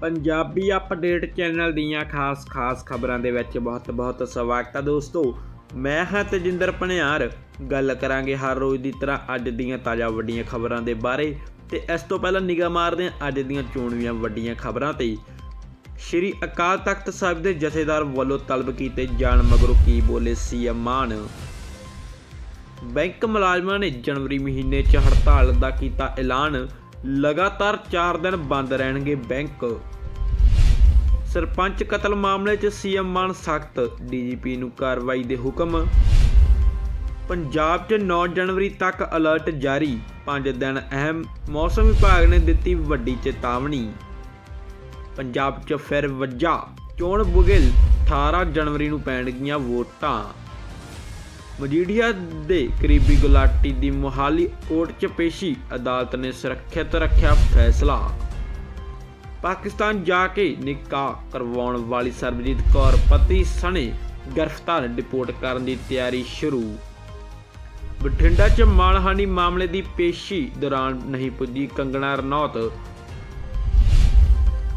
Punjabi update channel ਦੀਆਂ ਖਾਸ-ਖਾਸ ਖਬਰਾਂ ਦੇ ਵਿੱਚ ਬਹੁਤ-ਬਹੁਤ ਸਵਾਗਤ ਹੈ ਦੋਸਤੋ। ਮੈਂ ਹਾਂ ਤਜਿੰਦਰ ਪਣਿਆਰ ਗੱਲ ਕਰਾਂਗੇ ਹਰ ਰੋਜ਼ ਦੀ ਤਰ੍ਹਾਂ ਅੱਜ ਦੀਆਂ ਤਾਜ਼ਾ ਵੱਡੀਆਂ ਖਬਰਾਂ ਦੇ ਬਾਰੇ ਤੇ ਇਸ ਤੋਂ ਪਹਿਲਾਂ ਨਿਗਾਹ ਮਾਰਦੇ ਹਾਂ ਅੱਜ ਦੀਆਂ ਚੋਣਵੀਆਂ ਵੱਡੀਆਂ ਖਬਰਾਂ ਤੇ। ਸ਼੍ਰੀ ਅਕਾਲ ਤਖਤ ਸਾਹਿਬ ਦੇ ਜਥੇਦਾਰ ਵੱਲੋਂ ਤਲਬ ਕੀਤੇ ਜਾਣ ਮਗਰੋਂ ਕੀ ਬੋਲੇ ਸੀਐਮ ਮਾਨ? ਬੈਂਕ ਮੁਲਾਜ਼ਮਾਂ ਨੇ ਜਨਵਰੀ ਮਹੀਨੇ 'ਚ ਹੜਤਾਲ ਦਾ ਕੀਤਾ ਐਲਾਨ। ਲਗਾਤਾਰ 4 ਦਿਨ ਬੰਦ ਰਹਿਣਗੇ ਬੈਂਕ। ਸਰਪੰਚ ਕਤਲ ਮਾਮਲੇ 'ਚ ਸੀਐਮ ਮਾਨ ਸਖਤ, ਡੀਜੀਪੀ ਨੂੰ ਕਾਰਵਾਈ ਦੇ ਹੁਕਮ। ਪੰਜਾਬ 'ਚ 9 ਜਨਵਰੀ ਤੱਕ ਅਲਰਟ ਜਾਰੀ 5 ਦਿਨ ਅਹਿਮ, ਮੌਸਮ ਵਿਭਾਗ ਨੇ ਦਿੱਤੀ ਵੱਡੀ ਚੇਤਾਵਨੀ। ਪੰਜਾਬ 'ਚ ਫਿਰ ਵੱਜਾ ਚੋਣ ਬੁਗਿਲ 18 ਜਨਵਰੀ ਨੂੰ ਪੈਣਗੀਆਂ ਵੋਟਾਂ। ਮਜੀਠੀਆ ਦੇ ਕਰੀਬੀ ਗੁਲਾਟੀ ਦੀ ਮੁਹਾਲੀ ਕੋਰਟ 'ਚ ਪੇਸ਼ੀ ਅਦਾਲਤ ਨੇ ਸੁਰੱਖਿਅਤ ਰੱਖਿਆ ਫੈਸਲਾ। ਪਾਕਿਸਤਾਨ ਜਾ ਕੇ ਨਿਕਾਹ ਕਰਵਾਉਣ ਵਾਲੀ ਸਰਬਜੀਤ ਕੌਰ ਪਤੀ ਸਣੇ ਗ੍ਰਿਫਤਾਰ, ਡਿਪੋਰਟ ਕਰਨ ਦੀ ਤਿਆਰੀ ਸ਼ੁਰੂ। ਬਠਿੰਡਾ 'ਚ ਮਾਨਹਾਨੀ ਮਾਮਲੇ ਦੀ ਪੇਸ਼ੀ ਦੌਰਾਨ ਨਹੀਂ ਪੁੱਜੀ ਕੰਗਣਾ ਰਣੌਤ।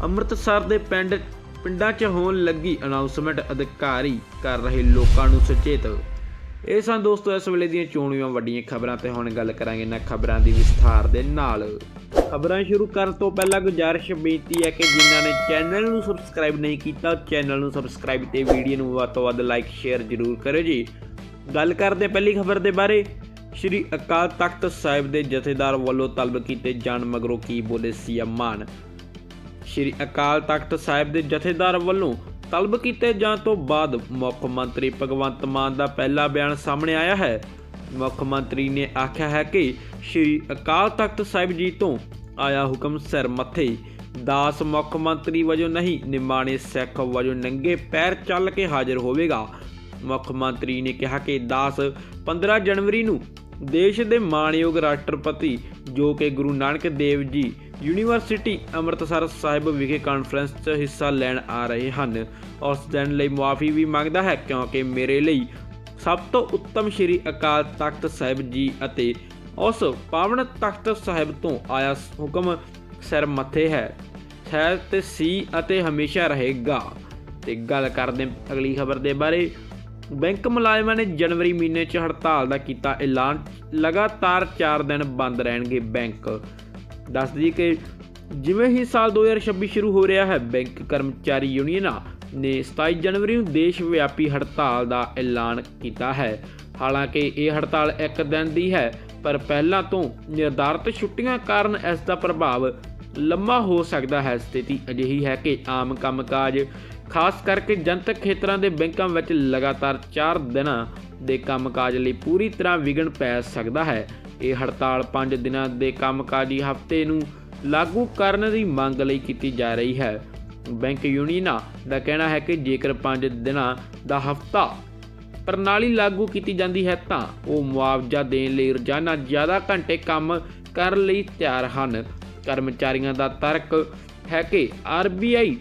ਅੰਮ੍ਰਿਤਸਰ ਦੇ ਪਿੰਡ, ਪਿੰਡਾਂ 'ਚ ਹੋਣ ਲੱਗੀ ਅਨਾਉਂਸਮੈਂਟ ਅਧਿਕਾਰੀ ਕਰ ਰਹੇ ਲੋਕਾਂ ਨੂੰ ਸੁਚੇਤ। ਇਹ ਸਨ ਦੋਸਤੋ, ਇਸ ਵੇਲੇ ਦੀਆਂ ਚੋਣਵੀਆਂ ਵੱਡੀਆਂ ਖਬਰਾਂ ਤੇ ਹੁਣ ਗੱਲ ਕਰਾਂਗੇ ਇਹਨਾਂ ਖਬਰਾਂ ਦੀ ਵਿਸਥਾਰ ਦੇ ਨਾਲ। ਖਬਰਾਂ ਸ਼ੁਰੂ ਕਰਨ ਤੋਂ ਪਹਿਲਾਂ ਗੁਜ਼ਾਰਿਸ਼ ਬੇਨਤੀ ਹੈ ਕਿ ਜਿਨ੍ਹਾਂ ਨੇ ਚੈਨਲ ਨੂੰ ਸਬਸਕ੍ਰਾਈਬ ਨਹੀਂ ਕੀਤਾ, ਚੈਨਲ ਨੂੰ ਸਬਸਕ੍ਰਾਈਬ ਤੇ ਵੀਡੀਓ ਨੂੰ ਵੱਧ ਤੋਂ ਵੱਧ ਲਾਈਕ, ਸ਼ੇਅਰ ਜ਼ਰੂਰ ਕਰਿਓ ਜੀ। ਗੱਲ ਕਰਦੇ ਪਹਿਲੀ ਖਬਰ ਦੇ ਬਾਰੇ। ਸ਼੍ਰੀ ਅਕਾਲ ਤਖਤ ਸਾਹਿਬ ਦੇ ਜਥੇਦਾਰ ਵੱਲੋਂ ਤਲਬ ਕੀਤੇ ਜਾਣ ਮਗਰੋਂ ਕੀ ਬੋਲੇ ਸੀਐਮ ਮਾਨ ਸ਼੍ਰੀ ਅਕਾਲ ਤਖਤ ਸਾਹਿਬ ਦੇ ਜਥੇਦਾਰ ਵੱਲੋਂ ਤਲਬ ਕੀਤੇ ਜਾਣ ਤੋਂ ਬਾਅਦ ਮੁੱਖ ਮੰਤਰੀ ਭਗਵੰਤ ਮਾਨ ਦਾ ਪਹਿਲਾ ਬਿਆਨ ਸਾਹਮਣੇ ਆਇਆ ਹੈ। ਮੁੱਖ ਮੰਤਰੀ ਨੇ ਆਖਿਆ ਹੈ ਕਿ ਸ਼੍ਰੀ ਅਕਾਲ ਤਖਤ ਸਾਹਿਬ ਜੀ ਤੋਂ ਆਇਆ ਹੁਕਮ ਸਿਰ ਮੱਥੇ। ਦਾਸ ਮੁੱਖ ਮੰਤਰੀ ਵਜੋਂ ਨਹੀਂ, ਨਿਮਾਣੇ ਸਿੱਖ ਵਜੋਂ ਨੰਗੇ ਪੈਰ ਚੱਲ ਕੇ ਹਾਜ਼ਰ ਹੋਵੇਗਾ। ਮੁੱਖ ਮੰਤਰੀ ਨੇ ਕਿਹਾ ਕਿ ਦਾਸ 15 ਜਨਵਰੀ ਨੂੰ ਦੇਸ਼ ਦੇ ਮਾਣਯੋਗ ਰਾਸ਼ਟਰਪਤੀ ਜੋ ਕਿ ਗੁਰੂ ਨਾਨਕ ਦੇਵ ਜੀ ਯੂਨੀਵਰਸਿਟੀ ਅੰਮ੍ਰਿਤਸਰ ਸਾਹਿਬ ਵਿਖੇ ਕਾਨਫਰੰਸ 'ਚ ਹਿੱਸਾ ਲੈਣ ਆ ਰਹੇ ਹਨ। ਉਸ ਦਿਨ ਲਈ ਮੁਆਫੀ ਵੀ ਮੰਗਦਾ ਹੈ ਕਿਉਂਕਿ ਮੇਰੇ ਲਈ ਸਭ ਤੋਂ ਉੱਤਮ ਸ਼੍ਰੀ ਅਕਾਲ ਤਖਤ ਸਾਹਿਬ ਜੀ ਅਤੇ ਉਸ ਪਾਵਨ ਤਖਤ ਸਾਹਿਬ ਤੋਂ ਆਇਆ ਹੁਕਮ ਸਿਰ ਮੱਥੇ ਹੈ। ਹੈ ਤੇ ਸੀ ਅਤੇ ਹਮੇਸ਼ਾ ਰਹੇਗਾ। ਤੇ ਗੱਲ ਕਰਦੇ ਅਗਲੀ ਖਬਰ ਦੇ ਬਾਰੇ। ਬੈਂਕ ਮੁਲਾਜ਼ਮਾਂ ਨੇ ਜਨਵਰੀ ਮਹੀਨੇ 'ਚ ਹੜਤਾਲ ਦਾ ਕੀਤਾ ਐਲਾਨ। ਲਗਾਤਾਰ 4 ਦਿਨ ਬੰਦ ਰਹਿਣਗੇ ਬੈਂਕ। ਦੱਸ ਦਈਏ ਕਿ ਜਿਵੇਂ ਹੀ ਸਾਲ 2026 ਸ਼ੁਰੂ ਹੋ ਰਿਹਾ ਹੈ, ਬੈਂਕ ਕਰਮਚਾਰੀ ਯੂਨੀਅਨਾਂ ਨੇ 27 ਜਨਵਰੀ ਨੂੰ ਦੇਸ਼ ਵਿਆਪੀ ਹੜਤਾਲ ਦਾ ਐਲਾਨ ਕੀਤਾ ਹੈ। ਹਾਲਾਂਕਿ ਇਹ ਹੜਤਾਲ ਇੱਕ ਦਿਨ ਦੀ ਹੈ, ਪਰ ਪਹਿਲਾਂ ਤੋਂ ਨਿਰਧਾਰਤ ਛੁੱਟੀਆਂ ਕਾਰਨ ਇਸ ਦਾ ਪ੍ਰਭਾਵ ਲੰਮਾ ਹੋ ਸਕਦਾ ਹੈ। ਸਥਿਤੀ ਅਜਿਹੀ ਹੈ ਕਿ ਆਮ ਕੰਮਕਾਜ, ਖਾਸ ਕਰਕੇ ਜਨਤਕ ਖੇਤਰਾਂ ਦੇ ਬੈਂਕਾਂ ਵਿੱਚ ਲਗਾਤਾਰ 4 ਦਿਨਾਂ ਦੇ ਕੰਮਕਾਜ ਲਈ ਪੂਰੀ ਤਰ੍ਹਾਂ ਵਿਘਨ ਪੈ ਸਕਦਾ ਹੈ। ਇਹ ਹੜਤਾਲ 5 ਦਿਨਾਂ ਦੇ ਕੰਮਕਾਜੀ ਹਫ਼ਤੇ ਨੂੰ ਲਾਗੂ ਕਰਨ ਦੀ ਮੰਗ ਲਈ ਕੀਤੀ ਜਾ ਰਹੀ ਹੈ। ਬੈਂਕ ਯੂਨੀਅਨਾਂ ਦਾ ਕਹਿਣਾ ਹੈ ਕਿ ਜੇਕਰ 5 ਦਿਨਾਂ ਦਾ ਹਫ਼ਤਾ ਪ੍ਰਣਾਲੀ ਲਾਗੂ ਕੀਤੀ ਜਾਂਦੀ ਹੈ ਤਾਂ ਉਹ ਮੁਆਵਜ਼ਾ ਦੇਣ ਲਈ ਰੋਜ਼ਾਨਾ ਜ਼ਿਆਦਾ ਘੰਟੇ ਕੰਮ ਕਰਨ ਲਈ ਤਿਆਰ ਹਨ। ਕਰਮਚਾਰੀਆਂ ਦਾ ਤਰਕ ਹੈ ਕਿ ਆਰਬੀਆਈ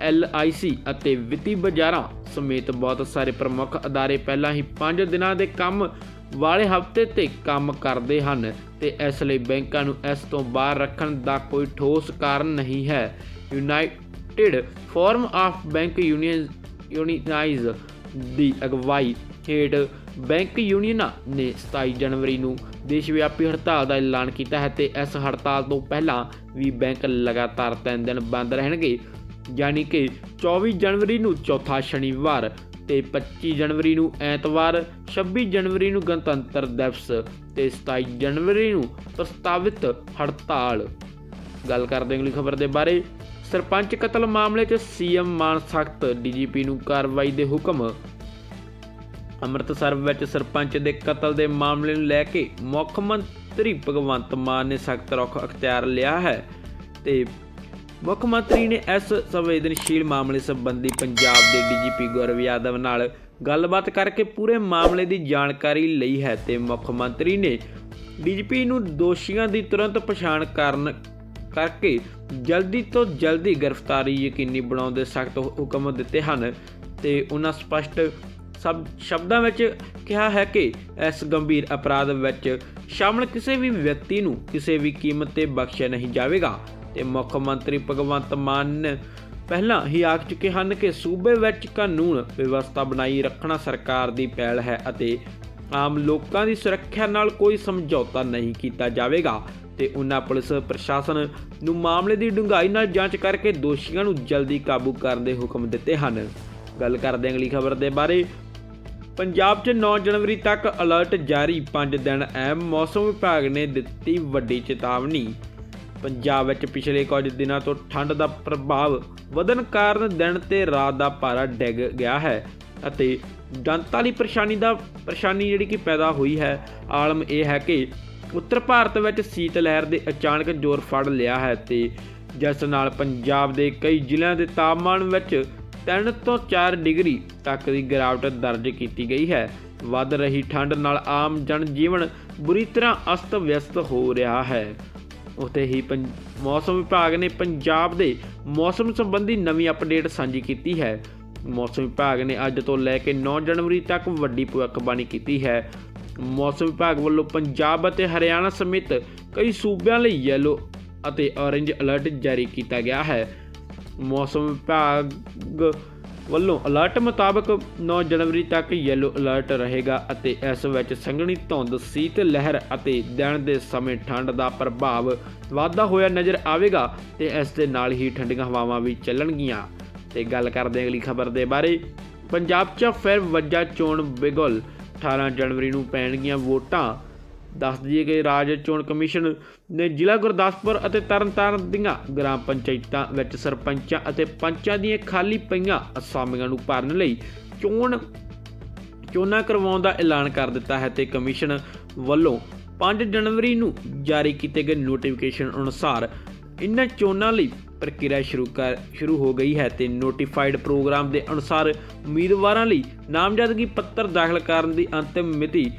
ਐਲਆਈਸੀ ਅਤੇ ਵਿੱਤੀ ਬਾਜ਼ਾਰਾਂ ਸਮੇਤ ਬਹੁਤ ਸਾਰੇ ਪ੍ਰਮੁੱਖ ਅਦਾਰੇ ਪਹਿਲਾਂ ਹੀ 5 ਦਿਨਾਂ ਦੇ ਕੰਮ ਵਾਲੇ ਹਫ਼ਤੇ ਤੇ ਕੰਮ ਕਰਦੇ ਹਨ ਤੇ ਇਸ ਲਈ ਬੈਂਕਾਂ ਨੂੰ ਇਸ ਤੋਂ ਬਾਹਰ ਰੱਖਣ ਦਾ ਕੋਈ ਠੋਸ ਕਾਰਨ ਨਹੀਂ ਹੈ। United forum of bank union ਯੂਨੀਨਾਈਜ਼ ਦੀ ਅਗਵਾਈ ਹੇਠ ਬੈਂਕ ਯੂਨੀਅਨਾਂ ਨੇ 27 ਜਨਵਰੀ ਨੂੰ ਦੇਸ਼ ਵਿਆਪੀ ਹੜਤਾਲ ਦਾ ਐਲਾਨ ਕੀਤਾ ਹੈ ਤੇ ਇਸ ਹੜਤਾਲ ਤੋਂ ਪਹਿਲਾਂ ਵੀ ਬੈਂਕ ਲਗਾਤਾਰ 3 ਦਿਨ ਬੰਦ ਰਹਿਣਗੇ। ਯਾਨੀ ਕਿ 24 ਜਨਵਰੀ ਨੂੰ ਚੌਥਾ ਸ਼ਨੀਵਾਰ ਤੇ 25 ਜਨਵਰੀ ਨੂੰ ਐਤਵਾਰ 26 ਜਨਵਰੀ ਨੂੰ ਗਣਤੰਤਰ ਦਿਵਸ ਤੇ 27 ਜਨਵਰੀ ਨੂੰ ਪ੍ਰਸਤਾਵਿਤ ਹੜਤਾਲ। ਗੱਲ ਕਰਦੇ ਅਗਲੀ ਖਬਰ ਦੇ ਬਾਰੇ। ਸਰਪੰਚ ਕਤਲ ਮਾਮਲੇ 'ਚ ਸੀਐਮ ਮਾਨ ਸਖਤ, ਡੀਜੀਪੀ ਨੂੰ ਕਾਰਵਾਈ ਦੇ ਹੁਕਮ। ਅੰਮ੍ਰਿਤਸਰ ਵਿੱਚ ਸਰਪੰਚ ਦੇ ਕਤਲ ਦੇ ਮਾਮਲੇ ਨੂੰ ਲੈ ਕੇ ਮੁੱਖ ਮੰਤਰੀ ਭਗਵੰਤ ਮਾਨ ਨੇ ਸਖਤ ਰੁਖ ਅਖਤਿਆਰ ਲਿਆ ਹੈ ਤੇ ਮੁੱਖ ਮੰਤਰੀ ਨੇ ਇਸ ਸੰਵੇਦਨਸ਼ੀਲ ਮਾਮਲੇ ਸੰਬੰਧੀ ਪੰਜਾਬ ਦੇ ਡੀਜੀਪੀ ਗੌਰਵ ਯਾਦਵ ਨਾਲ ਗੱਲਬਾਤ ਕਰਕੇ ਪੂਰੇ ਮਾਮਲੇ ਦੀ ਜਾਣਕਾਰੀ ਲਈ ਹੈ ਤੇ ਮੁੱਖ ਮੰਤਰੀ ਨੇ ਡੀਜੀਪੀ ਨੂੰ ਦੋਸ਼ੀਆਂ ਦੀ ਤੁਰੰਤ ਪਛਾਣ ਕਰਨ ਕਰਕੇ ਜਲਦੀ ਤੋਂ ਜਲਦੀ ਗ੍ਰਿਫਤਾਰੀ ਯਕੀਨੀ ਬਣਾਉਣ ਦੇ ਸਖਤ ਹੁਕਮ ਦਿੱਤੇ ਹਨ ਤੇ ਉਹਨਾਂ ਸਪਸ਼ਟ ਸਭ ਸ਼ਬਦਾਂ ਵਿੱਚ ਕਿਹਾ ਹੈ ਕਿ ਇਸ ਗੰਭੀਰ ਅਪਰਾਧ ਵਿੱਚ ਸ਼ਾਮਲ ਕਿਸੇ ਵੀ ਵਿਅਕਤੀ ਨੂੰ ਕਿਸੇ ਵੀ ਕੀਮਤ ਤੇ ਬਖਸ਼ਿਆ ਨਹੀਂ ਜਾਵੇਗਾ। ਤੇ ਮੁੱਖ ਮੰਤਰੀ ਭਗਵੰਤ ਮਾਨ ਪਹਿਲਾਂ ਹੀ ਆਖ ਚੁੱਕੇ ਹਨ ਕਿ ਸੂਬੇ ਵਿੱਚ ਕਾਨੂੰਨ ਵਿਵਸਥਾ ਬਣਾਈ ਰੱਖਣਾ ਸਰਕਾਰ ਦੀ ਪਹਿਲ ਹੈ ਅਤੇ ਆਮ ਲੋਕਾਂ ਦੀ ਸੁਰੱਖਿਆ ਨਾਲ ਕੋਈ ਸਮਝੌਤਾ ਨਹੀਂ ਕੀਤਾ ਜਾਵੇਗਾ ਤੇ ਉਹਨਾਂ ਪੁਲਿਸ ਪ੍ਰਸ਼ਾਸਨ ਨੂੰ ਮਾਮਲੇ ਦੀ ਡੂੰਘਾਈ ਨਾਲ ਜਾਂਚ ਕਰਕੇ ਦੋਸ਼ੀਆਂ ਨੂੰ ਜਲਦੀ ਕਾਬੂ ਕਰਨ ਦੇ ਹੁਕਮ ਦਿੱਤੇ ਹਨ। ਗੱਲ ਕਰਦੇ ਅਗਲੀ ਖਬਰ ਦੇ ਬਾਰੇ। ਪੰਜਾਬ 'ਚ 9 ਜਨਵਰੀ ਤੱਕ ਅਲਰਟ ਜਾਰੀ 5 ਦਿਨ ਐਮ ਮੌਸਮ ਵਿਭਾਗ ਨੇ ਦਿੱਤੀ ਵੱਡੀ ਚੇਤਾਵਨੀ। ਪੰਜਾਬ ਵਿੱਚ ਪਿਛਲੇ ਕੁਝ ਦਿਨਾਂ ਤੋਂ ਠੰਡ ਦਾ ਪ੍ਰਭਾਵ ਵਧਣ ਕਾਰਨ ਦਿਨ ਤੇ ਰਾਤ ਦਾ ਪਾਰਾ ਡਿੱਗ ਗਿਆ ਹੈ ਅਤੇ ਜਨਤਾ ਲਈ ਪਰੇਸ਼ਾਨੀ ਦਾ, ਪਰੇਸ਼ਾਨੀ ਜਿਹੜੀ ਕਿ ਪੈਦਾ ਹੋਈ ਹੈ, ਆਲਮ ਇਹ ਹੈ ਕਿ ਉੱਤਰ ਭਾਰਤ ਵਿੱਚ ਸੀਤ ਲਹਿਰ ਦੇ ਅਚਾਨਕ ਜ਼ੋਰ ਫੜ ਲਿਆ ਹੈ ਤੇ ਜਿਸ ਨਾਲ ਪੰਜਾਬ ਦੇ ਕਈ ਜ਼ਿਲ੍ਹਿਆਂ ਦੇ ਤਾਪਮਾਨ ਵਿੱਚ 3 ਤੋਂ 4 ਡਿਗਰੀ ਤੱਕ ਦੀ ਗਿਰਾਵਟ ਦਰਜ ਕੀਤੀ ਗਈ ਹੈ। ਵੱਧ ਰਹੀ ਠੰਡ ਨਾਲ ਆਮ ਜਨ ਜੀਵਨ ਬੁਰੀ ਤਰ੍ਹਾਂ ਅਸਤ-ਵਿਅਸਤ ਹੋ ਰਿਹਾ ਹੈ। ਉਤੇ ਹੀ ਪੰ- ਮੌਸਮ ਵਿਭਾਗ ਨੇ ਪੰਜਾਬ ਦੇ ਮੌਸਮ ਸੰਬੰਧੀ ਨਵੀਂ ਅਪਡੇਟ ਸਾਂਝੀ ਕੀਤੀ ਹੈ। ਮੌਸਮ ਵਿਭਾਗ ਨੇ ਅੱਜ ਤੋਂ ਲੈ ਕੇ 9 ਜਨਵਰੀ ਤੱਕ ਵੱਡੀ ਭਵਿੱਖਬਾਣੀ ਕੀਤੀ ਹੈ। ਮੌਸਮ ਵਿਭਾਗ ਵੱਲੋਂ ਪੰਜਾਬ ਅਤੇ ਹਰਿਆਣਾ ਸਮੇਤ ਕਈ ਸੂਬਿਆਂ ਲਈ ਯੈਲੋ ਅਤੇ ਔਰੇਂਜ ਅਲਰਟ ਜਾਰੀ ਕੀਤਾ ਗਿਆ ਹੈ। ਮੌਸਮ ਵਿਭਾਗ ਵੱਲੋਂ ਅਲਰਟ ਮੁਤਾਬਕ 9 ਜਨਵਰੀ ਤੱਕ ਯੈਲੋ ਅਲਰਟ ਰਹੇਗਾ ਅਤੇ ਇਸ ਵਿੱਚ ਸੰਘਣੀ ਧੁੰਦ, ਸੀਤ ਲਹਿਰ ਅਤੇ ਦਿਨ ਦੇ ਸਮੇਂ ਠੰਡ ਦਾ ਪ੍ਰਭਾਵ ਵਾਧਾ ਹੋਇਆ ਨਜ਼ਰ ਆਵੇਗਾ ਤੇ ਇਸ ਦੇ ਨਾਲ ਹੀ ਠੰਡੀਆਂ ਹਵਾਵਾਂ ਵੀ ਚੱਲਣਗੀਆਂ। ਤੇ ਗੱਲ ਕਰਦੇ ਹਾਂ ਅਗਲੀ ਖਬਰ ਦੇ ਬਾਰੇ। ਪੰਜਾਬ 'ਚ ਫਿਰ ਵੱਜਾ ਚੋਣ ਬਿਗਲ। 18 ਜਨਵਰੀ ਨੂੰ ਪੈਣਗੀਆਂ ਵੋਟਾਂ। ਦੱਸ ਦਈਏ ਕਿ ਰਾਜ ਚੋਣ ਕਮਿਸ਼ਨ ਨੇ ਜ਼ਿਲ੍ਹਾ ਗੁਰਦਾਸਪੁਰ ਅਤੇ ਤਰਨਤਾਰਨ ਦੀਆਂ ਗ੍ਰਾਮ ਪੰਚਾਇਤਾਂ ਵਿੱਚ ਸਰਪੰਚਾਂ ਅਤੇ ਪੰਚਾਂ ਦੀਆਂ ਖਾਲੀ ਪਈਆਂ ਅਸਾਮੀਆਂ ਨੂੰ ਭਰਨ ਲਈ ਚੋਣ ਚੋਣਾਂ ਕਰਵਾਉਣ ਦਾ ਐਲਾਨ ਕਰ ਦਿੱਤਾ ਹੈ ਤੇ ਕਮਿਸ਼ਨ ਵੱਲੋਂ 5 ਜਨਵਰੀ ਨੂੰ ਜਾਰੀ ਕੀਤੇ ਗਏ ਨੋਟੀਫਿਕੇਸ਼ਨ ਅਨੁਸਾਰ ਇਨ੍ਹਾਂ ਚੋਣਾਂ ਲਈ ਪ੍ਰਕਿਰਿਆ ਸ਼ੁਰੂ ਕਰ ਸ਼ੁਰੂ ਹੋ ਗਈ ਹੈ ਤੇ ਨੋਟੀਫਾਈਡ ਪ੍ਰੋਗਰਾਮ ਦੇ ਅਨੁਸਾਰ ਉਮੀਦਵਾਰਾਂ ਲਈ ਨਾਮਜ਼ਦਗੀ ਪੱਤਰ ਦਾਖਲ ਕਰਨ ਦੀ ਅੰਤਿਮ ਮਿਤੀ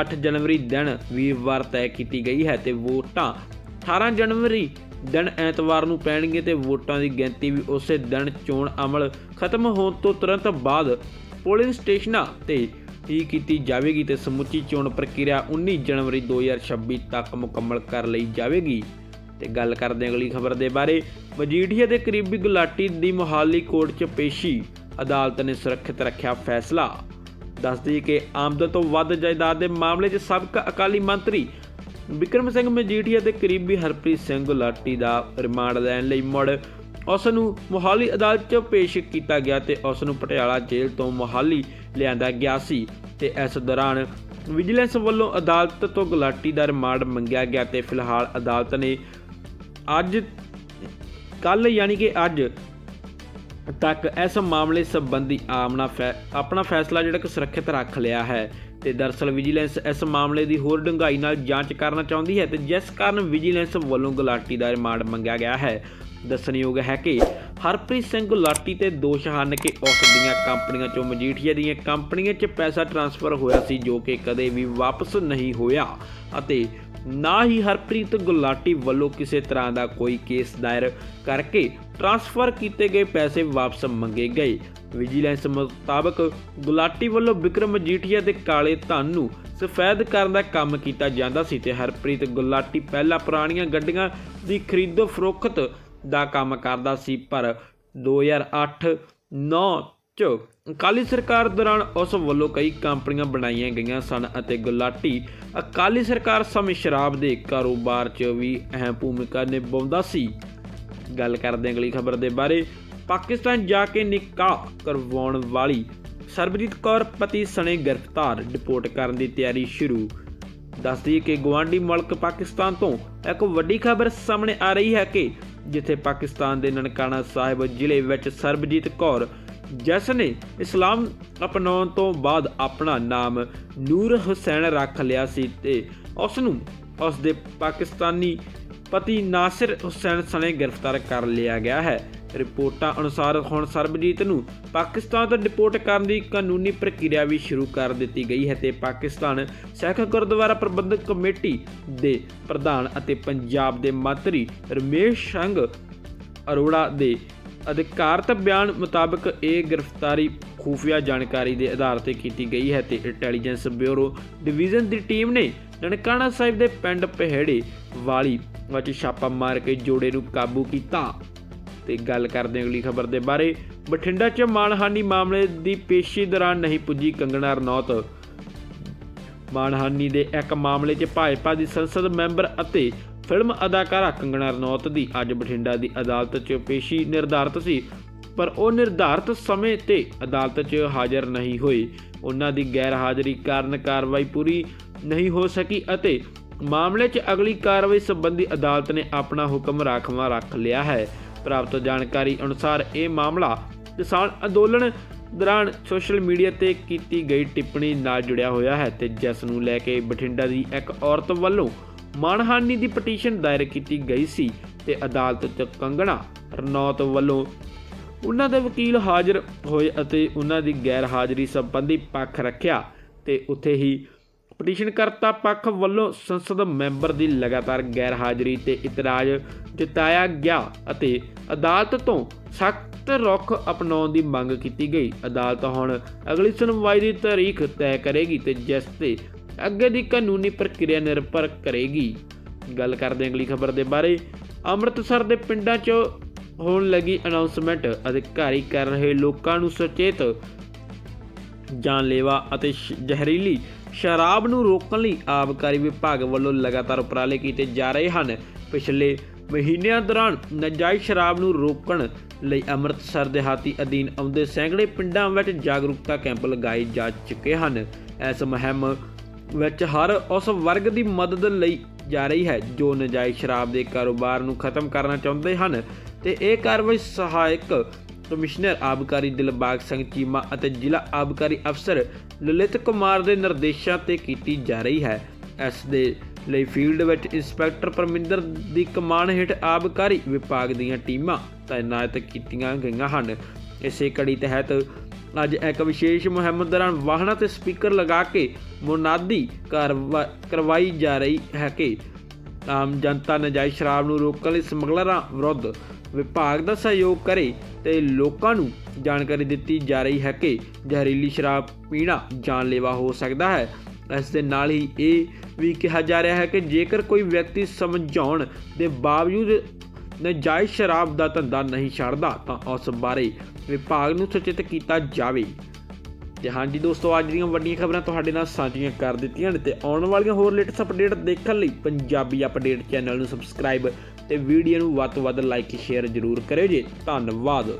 8 ਜਨਵਰੀ ਦਿਨ ਵੀਰਵਾਰ ਤੈਅ ਕੀਤੀ ਗਈ ਹੈ ਤੇ ਵੋਟਾਂ 18 ਜਨਵਰੀ ਦਿਨ ਐਤਵਾਰ ਨੂੰ ਪੈਣਗੀਆਂ ਤੇ ਵੋਟਾਂ ਦੀ ਗਿਣਤੀ ਵੀ ਉਸੇ ਦਿਨ ਚੋਣ ਅਮਲ ਖਤਮ ਹੋਣ ਤੋਂ ਤੁਰੰਤ ਬਾਅਦ ਪੋਲਿੰਗ ਸਟੇਸ਼ਨਾਂ ਤੇ ਹੀ ਕੀਤੀ ਜਾਵੇਗੀ ਤੇ ਸਮੁੱਚੀ ਚੋਣ ਪ੍ਰਕਿਰਿਆ 19 ਜਨਵਰੀ 2026 ਤੱਕ ਮੁਕੰਮਲ ਕਰ ਲਈ ਜਾਵੇਗੀ। ਤੇ ਗੱਲ ਕਰਦੇ ਅਗਲੀ ਖਬਰ ਦੇ ਬਾਰੇ। ਮਜੀਠੀਆ ਦੇ ਕਰੀਬੀ ਗੁਲਾਟੀ ਦੀ ਮੁਹਾਲੀ ਕੋਰਟ 'ਚ ਪੇਸ਼ੀ ਅਦਾਲਤ ਨੇ ਸੁਰੱਖਿਅਤ ਰੱਖਿਆ ਫੈਸਲਾ। ਦੱਸਦੀ ਕਿ ਆਮਦਨ ਤੋਂ ਵੱਧ ਜਾਇਦਾਦ ਦੇ ਮਾਮਲੇ 'ਚ ਸਾਬਕਾ ਅਕਾਲੀ ਮੰਤਰੀ ਵਿਕਰਮ ਸਿੰਘ ਮਜੀਠੀਆ ਦੇ ਕਰੀਬੀ ਹਰਪ੍ਰੀਤ ਸਿੰਘ ਗੁਲਾਟੀ ਦਾ ਰਿਮਾਂਡ ਲੈਣ ਲਈ ਮੁੜ। ਉਸ ਨੂੰ ਮੁਹਾਲੀ ਅਦਾਲਤ 'ਚ ਪੇਸ਼ ਕੀਤਾ ਗਿਆ ਤੇ ਉਸ ਨੂੰ ਪਟਿਆਲਾ ਜੇਲ੍ਹ ਤੋਂ ਮੁਹਾਲੀ ਲਿਆਂਦਾ ਗਿਆ ਸੀ ਤੇ ਇਸ ਦੌਰਾਨ ਵਿਜੀਲੈਂਸ ਵੱਲੋਂ ਅਦਾਲਤ ਤੋਂ ਗੁਲਾਟੀ ਦਾ ਰਿਮਾਂਡ ਮੰਗਿਆ ਗਿਆ ਤੇ ਫਿਲਹਾਲ ਅਦਾਲਤ ਨੇ ਅੱਜ ਕੱਲ ਯਾਨੀ ਕਿ ਅੱਜ ਤੱਕ ਇਸ ਮਾਮਲੇ ਸੰਬੰਧੀ ਆਮਨਾ ਫੈ, ਆਪਣਾ ਫੈਸਲਾ ਜਿਹੜਾ ਕਿ ਸੁਰੱਖਿਅਤ ਰੱਖ ਲਿਆ ਹੈ। ਤੇ ਦਰਸਲ ਵਿਜੀਲੈਂਸ ਇਸ ਮਾਮਲੇ ਦੀ ਹੋਰ ਡੂੰਘਾਈ ਨਾਲ ਜਾਂਚ ਕਰਨਾ ਚਾਹੁੰਦੀ ਹੈ ਤੇ ਜਿਸ ਕਾਰਨ ਵਿਜੀਲੈਂਸ ਵੱਲੋਂ ਗੁਲਾਟੀ ਦਾ ਰਿਮਾਂਡ ਮੰਗਿਆ ਗਿਆ ਹੈ। ਦੱਸਣਯੋਗ ਹੈ ਕਿ ਹਰਪ੍ਰੀਤ ਸਿੰਘ ਗੁਲਾਟੀ ਤੇ ਦੋਸ਼ ਹਨ ਕਿ ਉਸ ਦੀਆਂ ਕੰਪਨੀਆਂ ਚੋਂ ਮਜੀਠੀਆ ਦੀਆਂ ਕੰਪਨੀਆਂ 'ਚ ਪੈਸਾ ਟ੍ਰਾਂਸਫਰ ਹੋਇਆ ਸੀ ਜੋ ਕਿ ਕਦੇ ਵੀ ਵਾਪਸ ਨਹੀਂ ਹੋਇਆ ਅਤੇ ਨਾ ਹੀ ਹਰਪ੍ਰੀਤ ਗੁਲਾਟੀ ਵੱਲੋਂ ਕਿਸੇ ਤਰ੍ਹਾਂ ਦਾ ਕੋਈ ਕੇਸ ਦਾਇਰ ਕਰਕੇ ਟ੍ਰਾਂਸਫਰ ਕੀਤੇ ਗਏ ਪੈਸੇ ਵਾਪਸ ਮੰਗੇ ਗਏ। ਵਿਜੀਲੈਂਸ ਮੁਤਾਬਕ ਗੁਲਾਟੀ ਵੱਲੋਂ ਵਿਕਰਮ ਮਜੀਠੀਆ ਦੇ ਕਾਲੇ ਧਨ ਨੂੰ ਸਫੈਦ ਕਰਨ ਦਾ ਕੰਮ ਕੀਤਾ ਜਾਂਦਾ ਸੀ ਤੇ ਹਰਪ੍ਰੀਤ ਗੁਲਾਟੀ ਪਹਿਲਾਂ ਪੁਰਾਣੀਆਂ ਗੱਡੀਆਂ ਦੀ ਖਰੀਦੋ ਫਰੋਖਤ ਦਾ ਕੰਮ ਕਰਦਾ ਸੀ, ਪਰ 2008-9 ਚ ਅਕਾਲੀ ਸਰਕਾਰ ਦੌਰਾਨ ਉਸ ਵੱਲੋਂ ਕਈ ਕੰਪਨੀਆਂ ਬਣਾਈਆਂ ਗਈਆਂ ਸਨ ਅਤੇ ਗੁਲਾਟੀ ਅਕਾਲੀ ਸਰਕਾਰ ਸਮੇਂ ਸ਼ਰਾਬ ਦੇ ਕਾਰੋਬਾਰ 'ਚ ਵੀ ਅਹਿਮ ਭੂਮਿਕਾ ਨਿਭਾਉਂਦਾ ਸੀ। ਗੱਲ ਕਰਦੇ ਹਾਂ ਅਗਲੀ ਖਬਰ ਦੇ ਬਾਰੇ। ਪਾਕਿਸਤਾਨ ਜਾ ਕੇ ਨਿਕਾਹ ਕਰਵਾਉਣ ਵਾਲੀ ਸਰਬਜੀਤ ਕੌਰ ਪਤੀ ਸਣੇ ਗ੍ਰਿਫਤਾਰ ਡਿਪੋਰਟ ਕਰਨ ਦੀ ਤਿਆਰੀ ਸ਼ੁਰੂ। ਦੱਸਦੀ ਕਿ ਗਵਾਂਡੀ ਮੁਲਕ ਪਾਕਿਸਤਾਨ ਤੋਂ ਇੱਕ ਵੱਡੀ ਖਬਰ ਸਾਹਮਣੇ ਆ ਰਹੀ ਹੈ ਕਿ ਜਿੱਥੇ ਪਾਕਿਸਤਾਨ ਦੇ ਨਨਕਾਣਾ ਸਾਹਿਬ ਜ਼ਿਲ੍ਹੇ ਵਿੱਚ ਸਰਬਜੀਤ ਕੌਰ ਜਿਸ ਨੇ ਇਸਲਾਮ ਅਪਣਾਉਣ ਤੋਂ ਬਾਅਦ ਆਪਣਾ ਨਾਮ ਨੂਰ ਹੁਸੈਨ ਰੱਖ ਲਿਆ ਸੀ ਤੇ ਉਸ ਨੂੰ ਉਸ ਦੇ ਪਾਕਿਸਤਾਨੀ ਪਤੀ ਨਾਸਿਰ ਹੁਸੈਨ ਸਣੇ ਗ੍ਰਿਫਤਾਰ ਕਰ ਲਿਆ ਗਿਆ ਹੈ। ਰਿਪੋਰਟਾਂ ਅਨੁਸਾਰ ਹੁਣ ਸਰਬਜੀਤ ਨੂੰ ਪਾਕਿਸਤਾਨ ਤੋਂ ਡਿਪੋਰਟ ਕਰਨ ਦੀ ਕਾਨੂੰਨੀ ਪ੍ਰਕਿਰਿਆ ਵੀ ਸ਼ੁਰੂ ਕਰ ਦਿੱਤੀ ਗਈ ਹੈ ਤੇ ਪਾਕਿਸਤਾਨ ਸਿੱਖ ਗੁਰਦੁਆਰਾ ਪ੍ਰਬੰਧਕ ਕਮੇਟੀ ਦੇ ਪ੍ਰਧਾਨ ਅਤੇ ਪੰਜਾਬ ਦੇ ਮੰਤਰੀ ਰਮੇਸ਼ ਸਿੰਘ ਅਰੋੜਾ ਦੇ ਅਧਿਕਾਰਤ ਬਿਆਨ ਮੁਤਾਬਕ ਇਹ ਗ੍ਰਿਫਤਾਰੀ ਖੂਫੀਆ ਜਾਣਕਾਰੀ ਦੇ ਆਧਾਰ ਤੇ ਕੀਤੀ ਗਈ ਹੈ ਤੇ ਇੰਟੈਲੀਜੈਂਸ ਬਿਊਰੋ ਡਿਵੀਜ਼ਨ ਦੀ ਟੀਮ ਨੇ ਨਨਕਾਣਾ ਸਾਹਿਬ ਦੇ ਪਿੰਡ ਪਹਿੜੇ ਵਾਲੀ ਵਿੱਚ ਛਾਪਾ ਮਾਰ ਕੇ ਜੋੜੇ ਨੂੰ ਕਾਬੂ ਕੀਤਾ। ਤੇ ਗੱਲ ਕਰਦੇ ਹਾਂ ਅਗਲੀ ਖਬਰ ਦੇ ਬਾਰੇ। ਬਠਿੰਡਾ 'ਚ ਮਾਨਹਾਨੀ ਮਾਮਲੇ ਦੀ ਪੇਸ਼ੀ ਦੌਰਾਨ ਨਹੀਂ ਪੁੱਜੀ ਕੰਗਣਾ ਰਣੌਤ। ਮਾਨਹਾਨੀ ਦੇ ਇੱਕ ਮਾਮਲੇ 'ਚ ਭਾਜਪਾ ਦੀ ਸੰਸਦ ਮੈਂਬਰ ਅਤੇ ਫਿਲਮ ਅਦਾਕਾਰਾ ਕੰਗਣਾ ਰਣੌਤ ਦੀ ਅੱਜ ਬਠਿੰਡਾ ਦੀ ਅਦਾਲਤ 'ਚ ਪੇਸ਼ੀ ਨਿਰਧਾਰਤ ਸੀ। ਪਰ ਉਹ ਨਿਰਧਾਰਤ ਸਮੇਂ ਤੇ ਅਦਾਲਤ 'ਚ ਹਾਜ਼ਰ ਨਹੀਂ ਹੋਏ। ਉਹਨਾਂ ਦੀ ਗੈਰ ਹਾਜ਼ਰੀ ਕਾਰਨ ਕਾਰਵਾਈ ਪੂਰੀ ਨਹੀਂ ਹੋ ਸਕੀ ਅਤੇ ਮਾਮਲੇ 'ਚ ਅਗਲੀ ਕਾਰਵਾਈ ਸੰਬੰਧੀ ਅਦਾਲਤ ਨੇ ਆਪਣਾ ਹੁਕਮ ਰਾਖਵਾਂ ਰੱਖ ਲਿਆ ਹੈ। ਪ੍ਰਾਪਤ ਜਾਣਕਾਰੀ ਅਨੁਸਾਰ ਇਹ ਮਾਮਲਾ ਕਿਸਾਨ ਅੰਦੋਲਨ ਦੌਰਾਨ ਸੋਸ਼ਲ ਮੀਡੀਆ ਤੇ ਕੀਤੀ ਗਈ ਟਿੱਪਣੀ ਨਾਲ ਜੁੜਿਆ ਹੋਇਆ ਹੈ ਤੇ ਜਿਸ ਨੂੰ ਲੈ ਕੇ ਬਠਿੰਡਾ ਦੀ ਇੱਕ ਔਰਤ ਵੱਲੋਂ ਮਾਨਹਾਨੀ ਦੀ ਪਟੀਸ਼ਨ ਦਾਇਰ ਕੀਤੀ ਗਈ ਸੀ ਤੇ ਅਦਾਲਤ 'ਚ ਕੰਗਣਾ ਰਣੌਤ ਵੱਲੋਂ ਉਹਨਾਂ ਦੇ ਵਕੀਲ ਹਾਜ਼ਰ ਹੋਏ ਅਤੇ ਉਹਨਾਂ ਦੀ ਗੈਰ ਹਾਜ਼ਰੀ ਸੰਬੰਧੀ ਪੱਖ ਰੱਖਿਆ ਤੇ ਉੱਥੇ ਹੀ ਪਟੀਸ਼ਨਕਰਤਾ ਪੱਖ ਵੱਲੋਂ ਸੰਸਦ ਮੈਂਬਰ ਦੀ ਲਗਾਤਾਰ ਗੈਰ ਹਾਜ਼ਰੀ ਤੇ ਇਤਰਾਜ਼ ਜਤਾਇਆ ਗਿਆ ਅਤੇ ਅਦਾਲਤ ਤੋਂ ਸਖਤ ਰੁਖ ਅਪਣਾਉਣ ਦੀ ਮੰਗ ਕੀਤੀ ਗਈ। ਅਦਾਲਤ ਹੁਣ ਅਗਲੀ ਸੁਣਵਾਈ ਦੀ ਤਾਰੀਖ ਤੈਅ ਕਰੇਗੀ ਤੇ ਜਿਸ ਤੇ ਅੱਗੇ ਦੀ ਕਾਨੂੰਨੀ ਪ੍ਰਕਿਰਿਆ ਨਿਰਭਰ ਕਰੇਗੀ। ਗੱਲ ਕਰਦੇ ਹਾਂ ਅਗਲੀ ਖਬਰ ਦੇ ਬਾਰੇ। ਅੰਮ੍ਰਿਤਸਰ ਦੇ ਪਿੰਡਾਂ 'ਚ ਹੋਣ ਲੱਗੀ ਅਨਾਉਂਸਮੈਂਟ ਅਧਿਕਾਰੀ ਕਰ ਰਹੇ ਲੋਕਾਂ ਨੂੰ ਸੁਚੇਤ, ਜਾਨਲੇਵਾ ਅਤੇ ਜ਼ਹਿਰੀਲੀ ਸ਼ਰਾਬ ਨੂੰ ਰੋਕਣ ਲਈ ਆਬਕਾਰੀ ਵਿਭਾਗ ਵੱਲੋਂ ਲਗਾਤਾਰ ਉਪਰਾਲੇ ਕੀਤੇ ਜਾ ਰਹੇ ਹਨ। ਪਿਛਲੇ ਮਹੀਨਿਆਂ ਦੌਰਾਨ ਨਜਾਇਜ਼ ਸ਼ਰਾਬ ਨੂੰ ਰੋਕਣ ਲਈ ਅੰਮ੍ਰਿਤਸਰ ਦਿਹਾਤੀ ਅਧੀਨ ਆਉਂਦੇ ਸੈਂਕੜੇ ਪਿੰਡਾਂ ਵਿੱਚ ਜਾਗਰੂਕਤਾ ਕੈਂਪ ਲਗਾਏ ਜਾ ਚੁੱਕੇ ਹਨ। ਇਸ ਮੁਹਿੰਮ ਵਿੱਚ ਹਰ ਉਸ ਵਰਗ ਦੀ ਮਦਦ ਲਈ ਜਾ ਰਹੀ ਹੈ ਜੋ ਨਜਾਇਜ਼ ਸ਼ਰਾਬ ਦੇ ਕਾਰੋਬਾਰ ਨੂੰ ਖਤਮ ਕਰਨਾ ਚਾਹੁੰਦੇ ਹਨ ਤੇ ਇਹ ਕਾਰਵਾਈ ਸਹਾਇਕ ਕਮਿਸ਼ਨਰ ਆਬਕਾਰੀ ਦਿਲਬਾਗ ਸਿੰਘ ਚੀਮਾ ਅਤੇ ਜ਼ਿਲ੍ਹਾ ਆਬਕਾਰੀ ਅਫਸਰ ਲਲਿਤ ਕੁਮਾਰ ਦੇ ਨਿਰਦੇਸ਼ਾਂ ਤੇ ਕੀਤੀ ਜਾ ਰਹੀ ਹੈ। ਇਸ ਦੇ ਲਈ ਫੀਲਡ ਵਿੱਚ ਇੰਸਪੈਕਟਰ ਪਰਮਿੰਦਰ ਦੀ ਕਮਾਨ ਹੇਠ ਆਬਕਾਰੀ ਵਿਭਾਗ ਦੀਆਂ ਟੀਮਾਂ ਤਾਇਨਾਤ ਕੀਤੀਆਂ ਗਈਆਂ ਹਨ। ਇਸੇ ਕੜੀ ਤਹਿਤ ਅੱਜ ਇੱਕ ਵਿਸ਼ੇਸ਼ ਮੁਹਿੰਮ ਦੌਰਾਨ ਵਾਹਨਾਂ ਤੇ ਸਪੀਕਰ ਲਗਾ ਕੇ ਮੁਨਾਦੀ ਕਾਰਵਾ- ਕਰਵਾਈ ਜਾ ਰਹੀ ਹੈ ਕਿ ਆਮ ਜਨਤਾ ਨਜਾਇਜ਼ ਸ਼ਰਾਬ ਨੂੰ ਰੋਕਣ ਲਈ ਸਮਗਲਰਾਂ ਵਿਰੁੱਧ ਵਿਭਾਗ ਦਾ ਸਹਿਯੋਗ ਕਰੇ ਤੇ ਲੋਕਾਂ ਨੂੰ ਜਾਣਕਾਰੀ ਦਿੱਤੀ ਜਾ ਰਹੀ ਹੈ ਕਿ ਜ਼ਹਿਰੀਲੀ ਸ਼ਰਾਬ ਪੀਣਾ ਜਾਨਲੇਵਾ ਹੋ ਸਕਦਾ ਹੈ। ਇਸ ਦੇ ਨਾਲ ਹੀ ਇਹ ਵੀ ਕਿਹਾ ਜਾ ਰਿਹਾ ਹੈ ਕਿ ਜੇਕਰ ਕੋਈ ਵਿਅਕਤੀ ਸਮਝਾਉਣ ਦੇ ਬਾਵਜੂਦ ਨਜਾਇਜ਼ ਸ਼ਰਾਬ ਦਾ ਧੰਦਾ ਨਹੀਂ ਛੱਡਦਾ, ਤਾਂ ਉਸ ਬਾਰੇ ਵਿਭਾਗ ਨੂੰ ਸੂਚਿਤ ਕੀਤਾ ਜਾਵੇ। ਤੇ ਹਾਂਜੀ ਦੋਸਤੋ, ਅੱਜ ਦੀਆਂ ਵੱਡੀਆਂ ਖਬਰਾਂ ਤੁਹਾਡੇ ਨਾਲ ਸਾਂਝੀਆਂ ਕਰ ਦਿੱਤੀਆਂ ਨੇ ਤੇ ਆਉਣ ਵਾਲੀਆਂ ਹੋਰ ਲੇਟੈਸਟ ਅਪਡੇਟ ਦੇਖਣ ਲਈ ਪੰਜਾਬੀ ਅਪਡੇਟ ਚੈਨਲ ਨੂੰ ਸਬਸਕ੍ਰਾਈਬ ਤੇ ਵੀਡੀਓ ਨੂੰ ਵੱਧ ਤੋਂ ਵੱਧ ਲਾਈਕ, ਸ਼ੇਅਰ ਜ਼ਰੂਰ ਕਰਿਓ ਜੀ। ਧੰਨਵਾਦ।